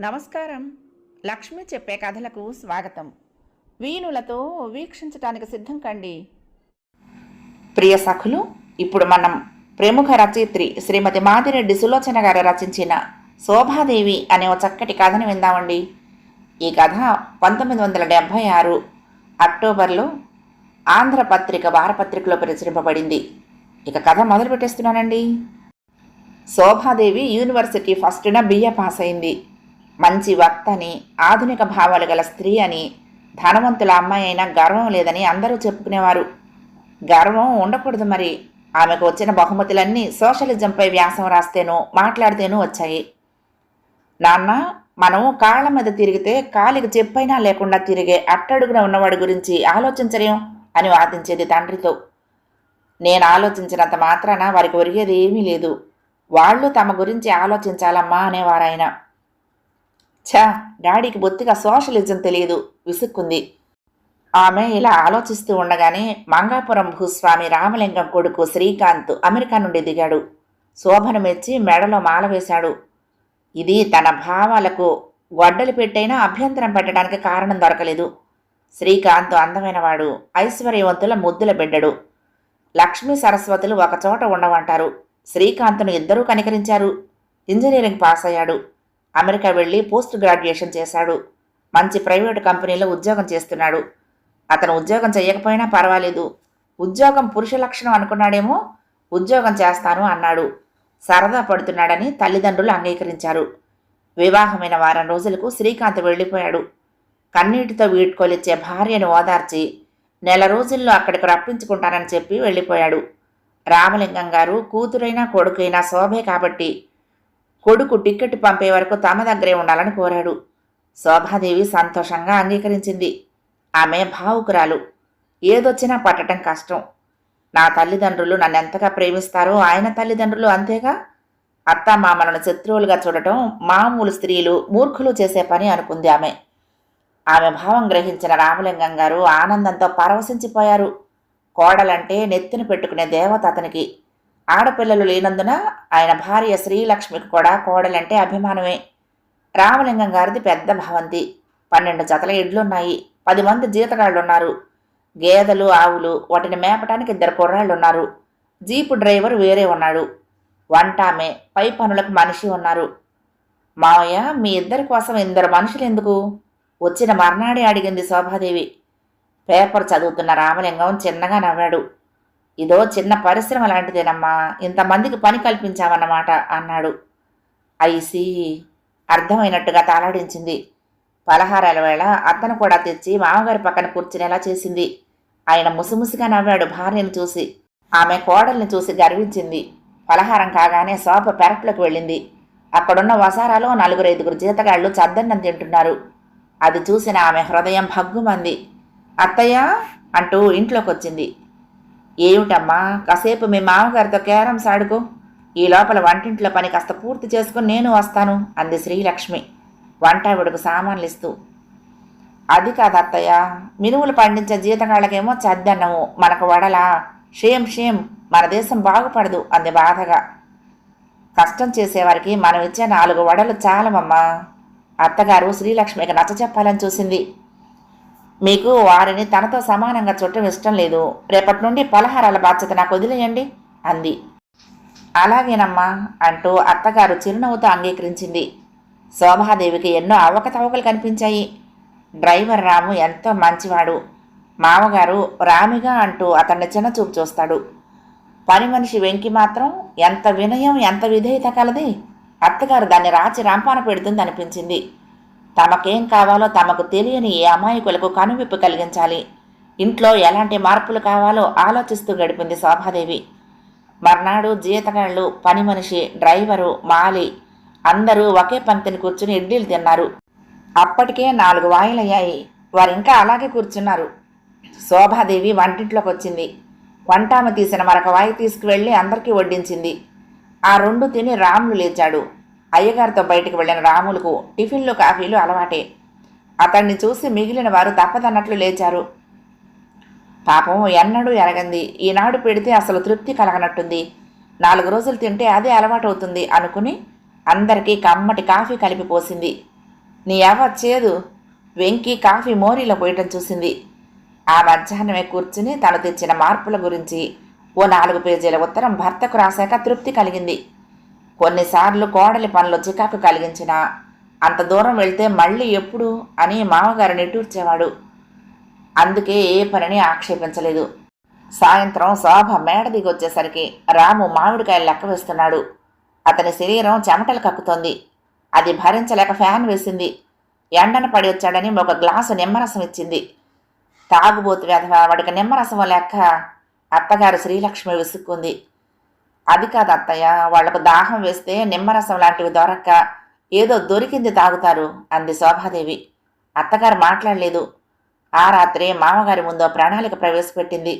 నమస్కారం. లక్ష్మి చెప్పే కథలకు స్వాగతం. వీణులతో వీక్షించటానికి సిద్ధం కండి. ప్రియ సఖులు ఇప్పుడు మనం ప్రముఖ రచయిత్రి శ్రీమతి మాదిరెడ్డి సులోచన గారు రచించిన శోభాదేవి అనే ఒక చక్కటి కథను విందామండి. ఈ కథ పంతొమ్మిది వందల డెబ్భై ఆరు అక్టోబర్లో ఆంధ్రపత్రిక వారపత్రికలో ప్రచురింపబడింది. ఇక కథ మొదలు పెట్టేస్తున్నానండి శోభాదేవి యూనివర్సిటీ ఫస్ట్న బిఏ పాస్ అయింది మంచి వక్త అని ఆధునిక భావాలు గల స్త్రీ అని ధనవంతుల అమ్మాయి అయినా గర్వం లేదని అందరూ చెప్పుకునేవారు. గర్వం ఉండకూడదు మరి. ఆమెకు వచ్చిన బహుమతులన్నీ సోషలిజంపై వ్యాసం రాస్తేనూ మాట్లాడితేనూ వచ్చాయి. నాన్న మనం కాళ్ళ మీద తిరిగితే కాలికి చెప్పైనా లేకుండా తిరిగే అట్టడుగున ఉన్నవాడి గురించి ఆలోచించలేం అని వాదించేది తండ్రితో. నేను ఆలోచించినంత మాత్రాన వారికి ఒరిగేది ఏమీ లేదు. వాళ్ళు తమ గురించి ఆలోచించాలమ్మా అనేవారాయన. ఛా డాడీకి బొత్తిగా సోషలిజం తెలియదు విసుక్కుంది. ఆమె ఇలా ఆలోచిస్తూ ఉండగానే మంగాపురం భూస్వామి రామలింగం కొడుకు శ్రీకాంత్ అమెరికా నుండి దిగాడు. శోభను మెచ్చి మెడలో మాల వేశాడు. ఇది తన భావాలకు గొడ్డలి పెట్టైనా అభ్యంతరం పెట్టడానికి కారణం దొరకలేదు. శ్రీకాంత్ అందమైనవాడు ఐశ్వర్యవంతుల ముద్దుల బిడ్డడు. లక్ష్మీ సరస్వతులు ఒకచోట ఉండవంటారు. శ్రీకాంత్ను ఇద్దరూ కనికరించారు. ఇంజనీరింగ్ పాస్ అయ్యాడు. అమెరికా వెళ్ళి పోస్ట్ గ్రాడ్యుయేషన్ చేశాడు. మంచి ప్రైవేటు కంపెనీలో ఉద్యోగం చేస్తున్నాడు. అతను ఉద్యోగం చేయకపోయినా పర్వాలేదు. ఉద్యోగం పురుష లక్షణం అనుకున్నాడేమో ఉద్యోగం చేస్తాను అన్నాడు. సరదా పడుతున్నాడని తల్లిదండ్రులు అంగీకరించారు. వివాహమైన వారం రోజులకు శ్రీకాంత్ వెళ్ళిపోయాడు. కన్నీటితో వీడ్కోలిచ్చే భార్యను ఓదార్చి నెల రోజుల్లో అక్కడికి రప్పించుకుంటానని చెప్పి వెళ్ళిపోయాడు. రామలింగం గారు కూతురైనా కొడుకైనా శోభే కాబట్టి కొడుకు టిక్కెట్ పంపే వరకు తమ దగ్గరే ఉండాలని కోరాడు. శోభాదేవి సంతోషంగా అంగీకరించింది. ఆమె భావుకురాలు. ఏదొచ్చినా పట్టడం కష్టం. నా తల్లిదండ్రులు నన్ను ఎంతగా ప్రేమిస్తారో ఆయన తల్లిదండ్రులు అంతేగా? అత్తామామలను శత్రువులుగా చూడటం మామూలు స్త్రీలు మూర్ఖులు చేసే పని అనుకుంది ఆమె. ఆమె భావం గ్రహించిన రామలింగం గారు ఆనందంతో పరవశించిపోయారు. కోడలంటే నెత్తిన పెట్టుకునే దేవత అతనికి. ఆడపిల్లలు లేనందున ఆయన భార్య శ్రీలక్ష్మికి కూడా కోడలంటే అభిమానమే. రామలింగం గారిది పెద్ద భవంతి. పన్నెండు జతల ఎడ్లున్నాయి పది మంది జీతగాళ్ళున్నారు. గేదెలు ఆవులు వాటిని మేపటానికి ఇద్దరు కుర్రాళ్ళున్నారు. జీపు డ్రైవర్ వేరే ఉన్నాడు. వంటామె పై పనులకు మనిషి ఉన్నారు. మావయ్య మీ ఇద్దరి కోసం ఇద్దరు మనుషులు ఎందుకు? వచ్చిన మర్నాడే అడిగింది శోభాదేవి. పేపర్ చదువుతున్న రామలింగం చిన్నగా నవ్వాడు. ఇదో చిన్న పరిశ్రమ లాంటిదేనమ్మా ఇంతమందికి పని కల్పించామన్నమాట అన్నాడు. ఐసి అర్థమైనట్టుగా తాళాడించింది పలహారాల వేళ అతను కూడా తెచ్చి మామగారి పక్కన కూర్చునేలా చేసింది. ఆయన ముసిముసిగా నవ్వాడు భార్యను చూసి. ఆమె కోడల్ని చూసి గర్వించింది. పలహారం కాగానే శోభ పెరట్లోకి వెళ్ళింది. అక్కడున్న వసారాలో నలుగురు ఐదుగురు జీతగాళ్ళు చద్దన్నం తింటున్నారు. అది చూసిన ఆమె హృదయం భగ్గుమంది. అత్తయ్య అంటూ ఇంట్లోకి వచ్చింది ఏమిటమ్మా కాసేపు మీ మామగారితో క్యారమ్స్ ఆడుకో ఈ లోపల వంటింట్లో పని కాస్త పూర్తి చేసుకుని నేను వస్తాను అంది శ్రీలక్ష్మి వంటావిడకు సామాన్లు ఇస్తూ అది కాదు అత్తయ్య మినుములు పండించే జీతగాళ్ళకేమో చద్దన్నము మనకు వడలా. షేమ్ షేమ్ మన దేశం బాగుపడదు అంది బాధగా. కష్టం చేసేవారికి మనం ఇచ్చే నాలుగు వడలు చాలమమ్మా. అత్తగారు శ్రీలక్ష్మికి నచ్చ చెప్పాలని చూసింది. మీకు వారిని తనతో సమానంగా చుట్టం ఇష్టం లేదు. రేపటి నుండి పలహారాల బాధ్యత నాకు వదిలేయండి అంది. అలాగేనమ్మా అంటూ అత్తగారు చిరునవ్వుతో అంగీకరించింది. శోభాదేవికి ఎన్నో అవకతవకలు కనిపించాయి. డ్రైవర్ రాము ఎంతో మంచివాడు. మామగారు రామిగా అంటూ అతన్ని చిన్నచూపు చూస్తాడు. పని మనిషి వెంకి మాత్రం ఎంత వినయం ఎంత విధేయత కలది. అత్తగారు దాన్ని రాచి రాంపాన పెడుతుంది అనిపించింది తమకేం కావాలో తమకు తెలియని ఈ అమాయకులకు కనువిప్పు కలిగించాలి. ఇంట్లో ఎలాంటి మార్పులు కావాలో ఆలోచిస్తూ గడిపింది శోభాదేవి. మర్నాడు జీతగాళ్ళు పని మనిషి డ్రైవరు మాలి అందరూ ఒకే పంక్తిని కూర్చుని ఇడ్లీలు తిన్నారు. అప్పటికే నాలుగు వాయిలయ్యాయి. వారింకా అలాగే కూర్చున్నారు. శోభాదేవి వంటింట్లోకి వచ్చింది వంటామ తీసిన మరొక వాయి తీసుకువెళ్ళి అందరికీ వడ్డించింది. ఆ రెండు తిని రాములు లేచాడు. అయ్యగారితో బయటికి వెళ్ళిన రాములకు టిఫిన్లు కాఫీలు అలవాటే. అతన్ని చూసి మిగిలిన వారు తప్పదన్నట్లు లేచారు. పాపం ఎన్నడూ ఎరగంది. ఈనాడు పెడితే అసలు తృప్తి కలగనట్టుంది. నాలుగు రోజులు తింటే అదే అలవాటు అవుతుంది అనుకుని అందరికీ కమ్మటి కాఫీ కలిపి పోసింది. నీ ఎవ చేదు. వెంకీ కాఫీ మోరీలో పోయటం చూసింది. ఆ మధ్యాహ్నమే కూర్చుని తను తెచ్చిన మార్పుల గురించి ఓ నాలుగు పేజీల ఉత్తరం భర్తకు రాశాక తృప్తి కలిగింది. కొన్నిసార్లు కోడలి పనులు చికాకు కలిగించిన అంత దూరం వెళ్తే మళ్ళీ ఎప్పుడు అని మామగారు నిట్టూర్చేవాడు. అందుకే ఏ పనిని ఆక్షేపించలేదు. సాయంత్రం శోభ మేడ దిగొచ్చేసరికి రాము మామిడికాయలు లెక్క వేస్తున్నాడు. అతని శరీరం చెమటలు కక్కుతోంది. అది భరించలేక ఫ్యాన్ వేసింది. ఎండన పడి వచ్చాడని ఒక గ్లాసు నిమ్మరసం ఇచ్చింది. తాగుబోతు వెధవ వాడికి నిమ్మరసం లెక్క అత్తగారు శ్రీలక్ష్మి విసుక్కుంది. అది కాదు అత్తయ్య వాళ్ళకు దాహం వేస్తే నిమ్మరసం లాంటివి దొరక్క ఏదో దొరికింది తాగుతారు అంది శోభాదేవి. అత్తగారు మాట్లాడలేదు. ఆ రాత్రి మామగారి ముందు ప్రణాళిక ప్రవేశపెట్టింది.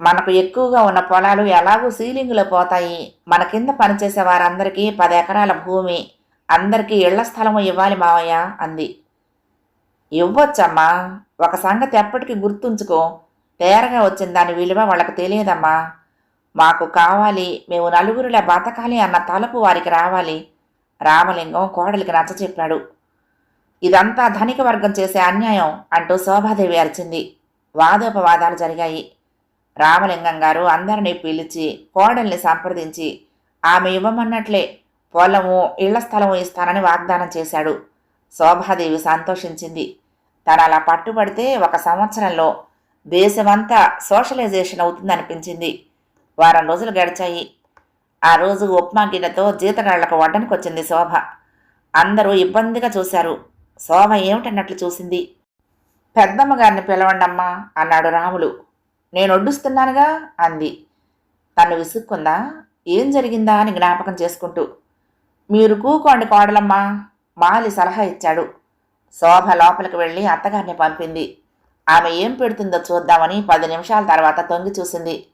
మనకు ఎక్కువగా ఉన్న పొలాలు ఎలాగూ సీలింగులో పోతాయి. మన కింద పనిచేసే వారందరికీ పది ఎకరాల భూమి అందరికీ ఇళ్ళ స్థలము ఇవ్వాలి మావయ్య అంది. ఇవ్వచ్చమ్మా ఒక సంగతి ఎప్పటికీ గుర్తుంచుకో తేరగా వచ్చిన దాని విలువ వాళ్ళకి తెలియదమ్మా. మాకు కావాలి మేము నలుగురిలా బతకాలి అన్న తలుపు వారికి రావాలి. రామలింగం కోడలికి నచ్చ చెప్పాడు. ఇదంతా ధనిక వర్గం చేసే అన్యాయం అంటూ శోభాదేవి అరిచింది. వాదోపవాదాలు జరిగాయి. రామలింగం గారు అందరినీ పిలిచి కోడల్ని సంప్రదించి ఆమె ఇవ్వమన్నట్లే పొలము ఇళ్ళ స్థలము ఇస్తానని వాగ్దానం చేశాడు. శోభాదేవి సంతోషించింది. తను అలా పట్టుబడితే ఒక సంవత్సరంలో దేశమంతా సోషలైజేషన్ అవుతుందనిపించింది. వారం రోజులు గడిచాయి. ఆ రోజు ఉప్మా గిన్నెతో జీతగాళ్ళకు వడ్డానికి వచ్చింది శోభ. అందరూ ఇబ్బందిగా చూశారు. శోభ ఏమిటన్నట్లు చూసింది. పెద్దమ్మ గారిని పిలవండమ్మా అన్నాడు రాములు. నేను ఒడ్డుస్తున్నానుగా అంది. తను విసుక్కుందా? ఏం జరిగిందా అని జ్ఞాపకం చేసుకుంటూ. మీరు కూకోండి కోడలమ్మా మాలి సలహా ఇచ్చాడు. శోభ లోపలికి వెళ్ళి అత్తగారిని పంపింది. ఆమె ఏం పెడుతుందో చూద్దామని పది నిమిషాల తర్వాత తొంగి చూసింది.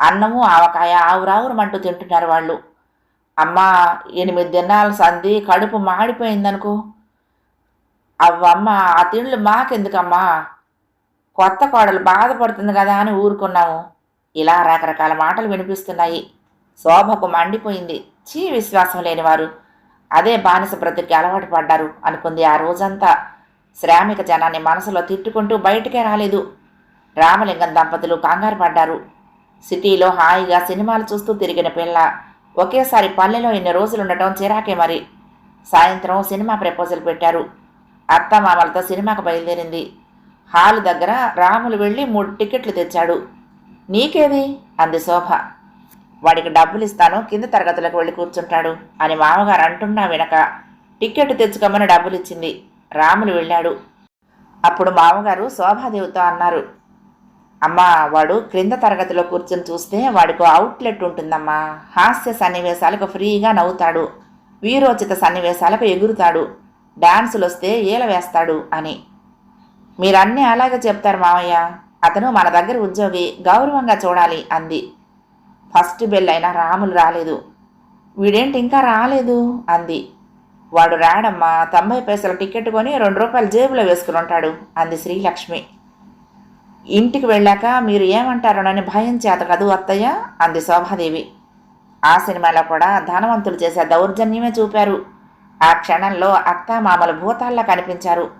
అన్నము ఆవకాయ ఆవురావురమంటూ తింటున్నారు వాళ్ళు. అమ్మా ఎనిమిది దినాల సంధి కడుపు మాడిపోయిందనుకో. అవ్వమ్మ ఆ తిండ్లు మాకెందుకమ్మా? కొత్త కోడలు బాధపడుతుంది కదా అని ఊరుకున్నాము. ఇలా రకరకాల మాటలు వినిపిస్తున్నాయి. శోభకు మండిపోయింది. చీ విశ్వాసం లేనివారు. అదే బానిస బ్రతికి అలవాటు పడ్డారు అనుకుంది ఆ రోజంతా. శ్రామిక జనాన్ని మనసులో తిట్టుకుంటూ బయటికే రాలేదు. రామలింగం దంపతులు కంగారు పడ్డారు. సిటీలో హాయిగా సినిమాలు చూస్తూ తిరిగిన పిల్ల. ఒకేసారి పల్లెలో ఇన్ని రోజులు ఉండటం చిరాకే మరి. సాయంత్రం సినిమా ప్రపోజల్ పెట్టారు. అత్త మామలతో సినిమాకు బయలుదేరింది. హాలు దగ్గర రాములు వెళ్ళి మూడు టికెట్లు తెచ్చాడు. నీకేది అంది శోభ. వాడికి డబ్బులు ఇస్తాను కింద తరగతులకు వెళ్ళి కూర్చుంటాడు అని మామగారు అంటున్నా వెనక టికెట్ తెచ్చుకోమని డబ్బులు ఇచ్చింది రాములు వెళ్ళాడు. అప్పుడు మామగారు శోభాదేవితో అన్నారు. అమ్మా వాడు క్రింద తరగతిలో కూర్చొని చూస్తే వాడికి అవుట్లెట్ ఉంటుందమ్మా. హాస్య సన్నివేశాలకు ఫ్రీగా నవ్వుతాడు. వీరోచిత సన్నివేశాలకు ఎగురుతాడు. డాన్సులు వస్తే ఈల వేస్తాడు అని. మీరన్నీ అలాగే చెప్తారు మావయ్య. అతను మన దగ్గర ఉద్యోగి గౌరవంగా చూడాలి అంది. ఫస్ట్ బెల్ అయినా రాములు రాలేదు. వీడేంటి ఇంకా రాలేదు? అంది. వాడు రాడమ్మా తొంభై పైసల టికెట్ కొని రెండు రూపాయలు జేబులో వేసుకుని ఉంటాడు అంది శ్రీలక్ష్మి. ఇంటికి వెళ్ళాక మీరు ఏమంటారోనని భయం చేత కదూ అత్తయ్య అంది శోభాదేవి. ఆ సినిమాలో కూడా ధనవంతులు చేసే దౌర్జన్యమే చూపారు. ఆ క్షణంలో అత్తామామలు భూతాల్లా కనిపించారు.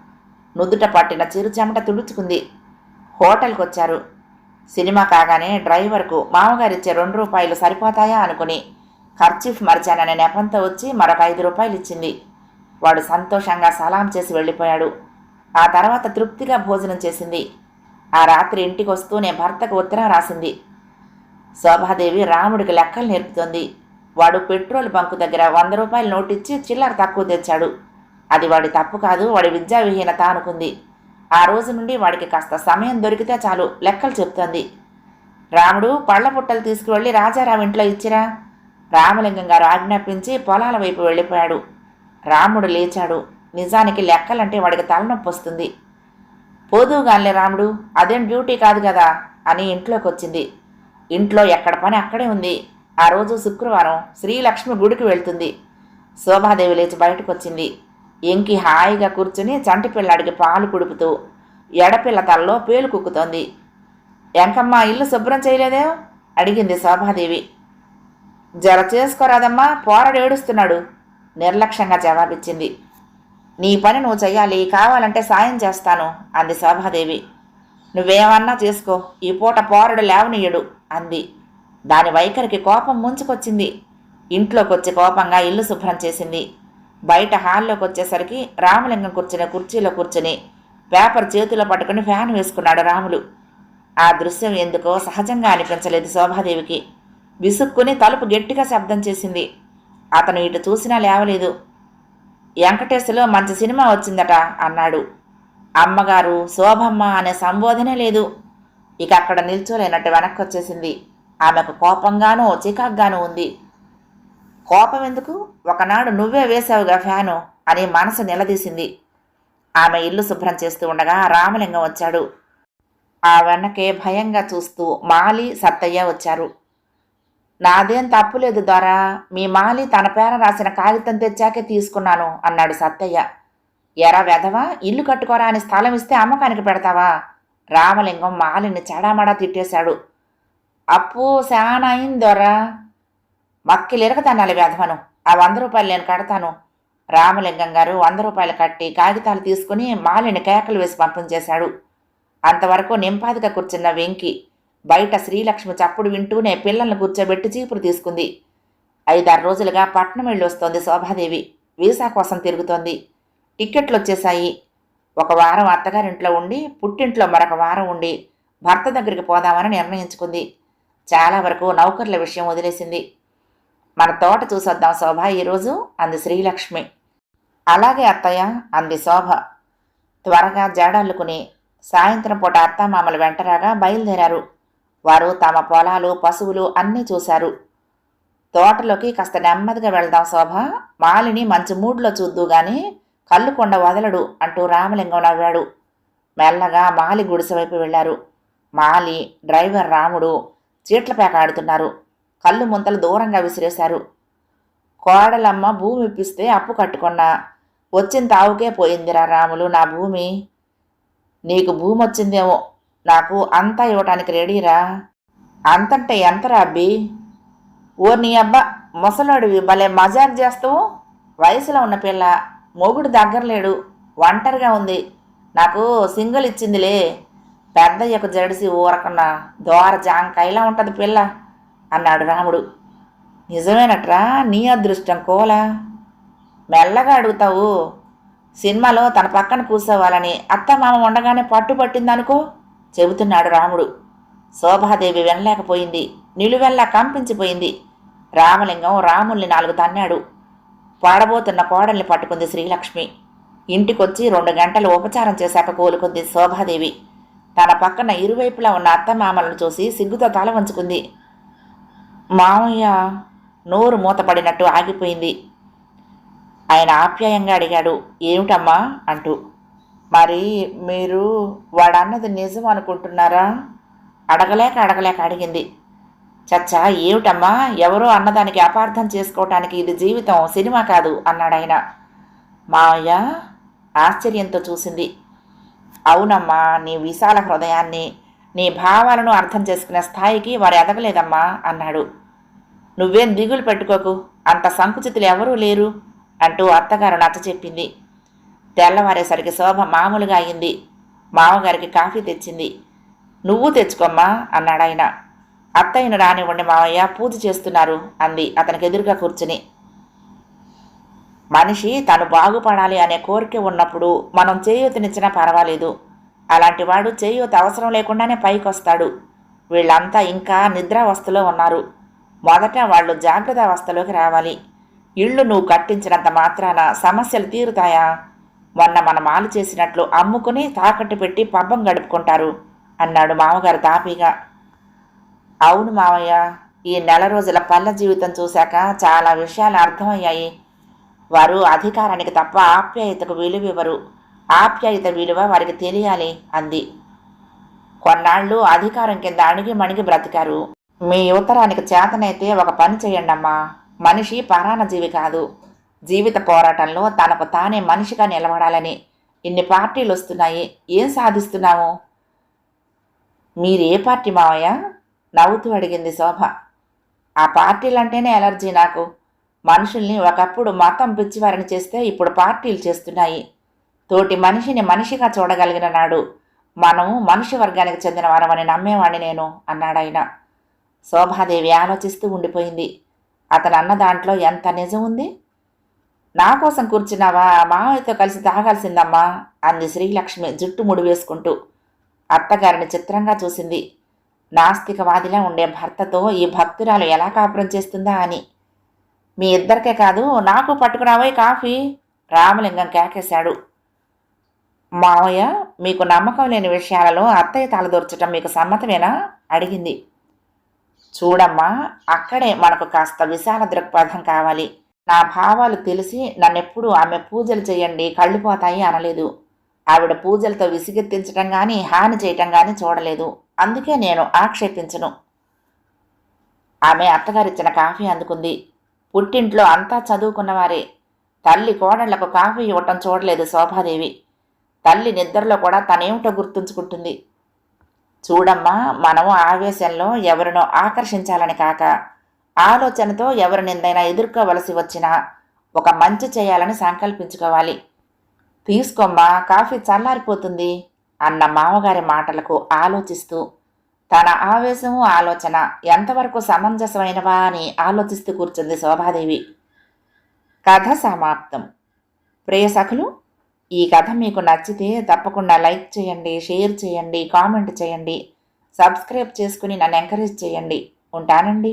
నుదుట పట్టిన చిరు చెమట తుడుచుకుంది. హోటల్కి వచ్చారు. సినిమా కాగానే డ్రైవర్కు మామగారిచ్చే రెండు రూపాయలు సరిపోతాయా అనుకుని ఖర్చీఫ్ మరిచాననే నెపంతో వచ్చి మరొక ఐదు రూపాయలు ఇచ్చింది వాడు సంతోషంగా సలాం చేసి వెళ్ళిపోయాడు. ఆ తర్వాత తృప్తిగా భోజనం చేసింది. ఆ రాత్రి ఇంటికి వస్తూనే భర్తకు ఉత్తరం రాసింది. శోభాదేవి రాముడికి లెక్కలు నేర్పుతోంది. వాడు పెట్రోల్ బంకు దగ్గర వంద రూపాయలు నోటిచ్చి చిల్లర తక్కువ తెచ్చాడు. అది వాడి తప్పు కాదు వాడి విద్యావిహీనత అనుకుంది. ఆ రోజు నుండి వాడికి కాస్త సమయం దొరికితే చాలు లెక్కలు చెప్తోంది. రాముడు పళ్ళ పుట్టలు తీసుకువెళ్ళి రాజారావు ఇంట్లో ఇచ్చిరా? రామలింగం గారు ఆజ్ఞాపించి పొలాల వైపు వెళ్ళిపోయాడు. రాముడు లేచాడు. నిజానికి లెక్కలంటే వాడికి తలనొప్పి వస్తుంది. పోదుగాన్లే రాముడు అదేం డ్యూటీ కాదు కదా అని ఇంట్లోకి వచ్చింది ఇంట్లో ఎక్కడ పని అక్కడే ఉంది. ఆ రోజు శుక్రవారం శ్రీలక్ష్మి గుడికి వెళ్తుంది. శోభాదేవి లేచి బయటకు వచ్చింది ఎంకి హాయిగా కూర్చుని చంటి పిల్లాడికి పాలు కుడుపుతూ ఎడపిల్ల తలలో పేలు కుక్కుతోంది. ఎంకమ్మ ఇల్లు శుభ్రం చేయలేదే? అడిగింది శోభాదేవి. జర చేసుకోరాదమ్మా పోరడు ఏడుస్తున్నాడు నిర్లక్ష్యంగా జవాబిచ్చింది. నీ పని నువ్వు చెయ్యాలి కావాలంటే సాయం చేస్తాను అంది శోభాదేవి. నువ్వేమన్నా చేసుకో ఈ పూట పోరడు లేవనీయడు అంది. దాని వైఖరికి కోపం ముంచుకొచ్చింది. ఇంట్లోకి వచ్చి కోపంగా ఇల్లు శుభ్రం చేసింది. బయట హాల్లోకి వచ్చేసరికి రామలింగం కూర్చుని కుర్చీలో కూర్చుని పేపర్ చేతిలో పట్టుకుని ఫ్యాన్ వేసుకున్నాడు రాములు. ఆ దృశ్యం ఎందుకో సహజంగా అనిపించలేదు శోభాదేవికి. విసుక్కుని తలుపు గట్టిగా శబ్దం చేసింది. అతను ఇటు చూసినా లేవలేదు. వెంకటేశ్వరలో మంచి సినిమా వచ్చిందట అన్నాడు. అమ్మగారు శోభమ్మ అనే సంబోధనే లేదు. ఇక అక్కడ నిల్చోలేనట్టు వెనక్కి వచ్చేసింది ఆమెకు కోపంగానూ చికాగ్గానూ ఉంది. కోపం ఎందుకు ఒకనాడు నువ్వే వేశావుగా ఫ్యాను అని మనసు నిలదీసింది. ఆమె ఇల్లు శుభ్రం చేస్తూ ఉండగా రామలింగం వచ్చాడు. ఆ వెనకే భయంగా చూస్తూ మాలి సత్తయ్య వచ్చారు. నాదేం తప్పులేదు దొరా మీ మాలి తన పేర రాసిన కాగితం తెచ్చాకే తీసుకున్నాను అన్నాడు సత్తయ్య. ఎరా వెధవా ఇల్లు కట్టుకోరా అని స్థలం ఇస్తే అమ్మకానికి పెడతావా? రామలింగం మాలిని చెడామడా తిట్టేశాడు. అప్పు శానా అయింది దొరా మక్కిలిరగతన్నాలి వెధవను. ఆ వంద రూపాయలు నేను కడతాను. రామలింగం గారు వంద రూపాయలు కట్టి కాగితాలు తీసుకుని మాలిని కేకలు వేసి పంపించేశాడు. అంతవరకు నింపాదిగా కూర్చున్న వెంకి బయట శ్రీలక్ష్మి చప్పుడు వింటూనే పిల్లల్ని కూర్చోబెట్టి చీపురు తీసుకుంది. ఐదారు రోజులుగా పట్నం వెళ్ళొస్తోంది శోభాదేవి. వీసా కోసం తిరుగుతోంది. టిక్కెట్లు వచ్చేశాయి ఒక వారం అత్తగారింట్లో ఉండి పుట్టింట్లో మరొక వారం ఉండి భర్త దగ్గరికి పోదామని నిర్ణయించుకుంది. చాలా వరకు నౌకర్ల విషయం వదిలేసింది. మన తోట చూసొద్దాం శోభ ఈరోజు అంది శ్రీలక్ష్మి. అలాగే అత్తయ్య అంది శోభ. త్వరగా జాడల్లుకుని సాయంత్రం పూట అత్తామామలు వెంటరాగా బయలుదేరారు. వారు తమ పొలాలు పశువులు అన్నీ చూశారు. తోటలోకి కాస్త నెమ్మదిగా వెళ్దాం శోభ. మాలిని మంచి మూడ్లో చూద్దు గాని కళ్ళు కొండ వదలడు అంటూ రామలింగం నవ్వాడు. మెల్లగా మాలి గుడిసె వైపు వెళ్ళారు మాలి డ్రైవర్ రాముడు చీట్లపేక ఆడుతున్నారు. కళ్ళు ముంతలు దూరంగా విసిరేశారు. కోడలమ్మ భూమి ఇప్పిస్తే అప్పు కట్టుకున్నా. వచ్చిన తావుకే పోయిందిరా రాములు నా భూమి. నీకు భూమి వచ్చిందేమో నాకు అంతా ఇవ్వటానికి రెడీరా? అంతంటే ఎంతరా అబ్బి? ఓ నీ అబ్బా ముసలాడివి భలే మజాక్ చేస్తావు వయసులో ఉన్న పిల్ల మొగుడు దగ్గర లేడు ఒంటరిగా ఉంది. నాకు సింగిల్ ఇచ్చిందిలే. పెద్దయ్యకు జడిసి ఊరకన్నా దోర జాంకాయలా ఉంటుంది పిల్ల అన్నాడు రాముడు. నిజమేనట్రా నీ అదృష్టం కోలా? మెల్లగా అడుగుతావు సినిమాలో తన పక్కన కూర్చోవాలని అత్త మామ ఉండగానే పట్టు పట్టిందనుకో చెబుతున్నాడు రాముడు. శోభాదేవి వినలేకపోయింది. నిలువెల్లా కంపించిపోయింది. రామలింగం రాముల్ని నాలుగు తన్నాడు. పాడబోతున్న కోడల్ని పట్టుకుంది శ్రీలక్ష్మి. ఇంటికొచ్చి రెండు గంటలు ఉపచారం చేశాక కోలుకుంది శోభాదేవి. తన పక్కన ఇరువైపులా ఉన్న అత్తమామలను చూసి సిగ్గుతో తల వంచుకుంది. మామయ్య నోరు మూతపడినట్టు ఆగిపోయింది. ఆయన ఆప్యాయంగా అడిగాడు. ఏమిటమ్మా? అంటూ. మరి మీరు వాడన్నది నిజం అనుకుంటున్నారా? అడగలేక అడగలేక అడిగింది. చచ్చా ఏమిటమ్మా? ఎవరో అన్నదానికి అపార్థం చేసుకోవటానికి ఇది జీవితం సినిమా కాదు అన్నాడు ఆయన. మావయ్య ఆశ్చర్యంతో చూసింది. అవునమ్మా నీ విశాల హృదయాన్ని నీ భావాలను అర్థం చేసుకునే స్థాయికి వారు ఎదగలేదమ్మా అన్నాడు. నువ్వేం దిగులు పెట్టుకోకు అంత సంకుచితులు ఎవరూ లేరు అంటూ అత్తగారు నచ్చ చెప్పింది తెల్లవారేసరికి శోభ మామూలుగా అయింది. మామగారికి కాఫీ తెచ్చింది. నువ్వు తెచ్చుకోమ్మా అన్నాడు ఆయన. అత్తయ్యను రానివ్వండి మావయ్య పూజ చేస్తున్నారు అంది అతనికి ఎదురుగా కూర్చుని. మనిషి తను బాగుపడాలి అనే కోరిక ఉన్నప్పుడు మనం చేయూతనిచ్చినా పర్వాలేదు. అలాంటి వాడు చేయూత అవసరం లేకుండానే పైకొస్తాడు. వీళ్ళంతా ఇంకా నిద్రావస్థలో ఉన్నారు. మొదట వాళ్ళు జాగ్రత్త అవస్థలోకి రావాలి. ఇళ్ళు నువ్వు కట్టించినంత మాత్రాన సమస్యలు తీరుతాయా? మొన్న మన మాలు చేసినట్లు అమ్ముకుని తాకట్టు పెట్టి పబ్బం గడుపుకుంటారు అన్నాడు మామగారు తాపీగా. అవును మావయ్య ఈ నెల రోజుల పల్లె జీవితం చూశాక చాలా విషయాలు అర్థమయ్యాయి. వారు అధికారానికి తప్ప ఆప్యాయతకు విలువివ్వరు ఆప్యాయత విలువ వారికి తెలియాలి అంది. కొన్నాళ్ళు అధికారం కింద అణిగి మణిగి బ్రతికారు. మీ యువతరానికి చేతనైతే ఒక పని చేయండమ్మా. మనిషి పరాణజీవి కాదు. జీవిత పోరాటంలో తనకు తానే మనిషిగా నిలబడాలని ఇన్ని పార్టీలు వస్తున్నాయి. ఏం సాధిస్తున్నాము మీరే పార్టీ మావయ్య? నవ్వుతూ అడిగింది శోభ. ఆ పార్టీలు అంటేనే ఎలర్జీ నాకు. మనుషుల్ని ఒకప్పుడు మతం పిచ్చివారిని చేస్తే ఇప్పుడు పార్టీలు చేస్తున్నాయి. తోటి మనిషిని మనిషిగా చూడగలిగిన నాడు మనము మనిషి వర్గానికి చెందిన వారమని నమ్మేవాడిని నేను అన్నాడాయన శోభాదేవి ఆలోచిస్తూ ఉండిపోయింది. అతను అన్న దాంట్లో ఎంత నిజం ఉంది? నా కోసం కూర్చున్నావా? మావయ్యతో కలిసి తాగాల్సిందమ్మా అంది శ్రీలక్ష్మి జుట్టు ముడి వేసుకుంటూ. అత్తగారిని చిత్రంగా చూసింది. నాస్తికవాదిలా ఉండే భర్తతో ఈ భక్తురాలు ఎలా కాపురం చేస్తుందా అని. మీ ఇద్దరికే కాదు నాకు పట్టుకురావే కాఫీ. రామలింగం కేకేశాడు. మావయ్య మీకు నమ్మకం లేని విషయాలలో అత్తయ్య తలదూర్చటం మీకు సమ్మతమేనా? అడిగింది. చూడమ్మా అక్కడే మనకు కాస్త విశాల దృక్పథం కావాలి. నా భావాలు తెలిసి నన్నెప్పుడు ఆమె పూజలు చేయండి కళ్ళుపోతాయి అనలేదు. ఆవిడ పూజలతో విసిగెత్తించటం కానీ హాని చేయటం కానీ చూడలేదు. అందుకే నేను ఆక్షేపించను. ఆమె అత్తగారిచ్చిన కాఫీ అందుకుంది. పుట్టింట్లో అంతా చదువుకున్నవారే. తల్లి కోడళ్ళకు కాఫీ ఇవ్వటం చూడలేదు శోభాదేవి. తల్లి నిద్రలో కూడా తనేమిటో గుర్తుంచుకుంటుంది. చూడమ్మా మనము ఆవేశంలో ఎవరినో ఆకర్షించాలని కాక. ఆలోచనతో ఎవరి నిందైనా ఎదుర్కోవలసి వచ్చినా ఒక మంచి చేయాలని సంకల్పించుకోవాలి. తీసుకోమ్మా కాఫీ చల్లారిపోతుంది అన్న మామగారి మాటలకు ఆలోచిస్తూ తన ఆవేశము ఆలోచన ఎంతవరకు సమంజసమైనవా అని ఆలోచిస్తూ కూర్చుంది శోభాదేవి. కథ సమాప్తం. ప్రియసఖులు ఈ కథ మీకు నచ్చితే తప్పకుండా లైక్ చేయండి షేర్ చేయండి కామెంట్ చేయండి సబ్స్క్రైబ్ చేసుకుని నన్ను ఎంకరేజ్ చేయండి. ఉంటానండి.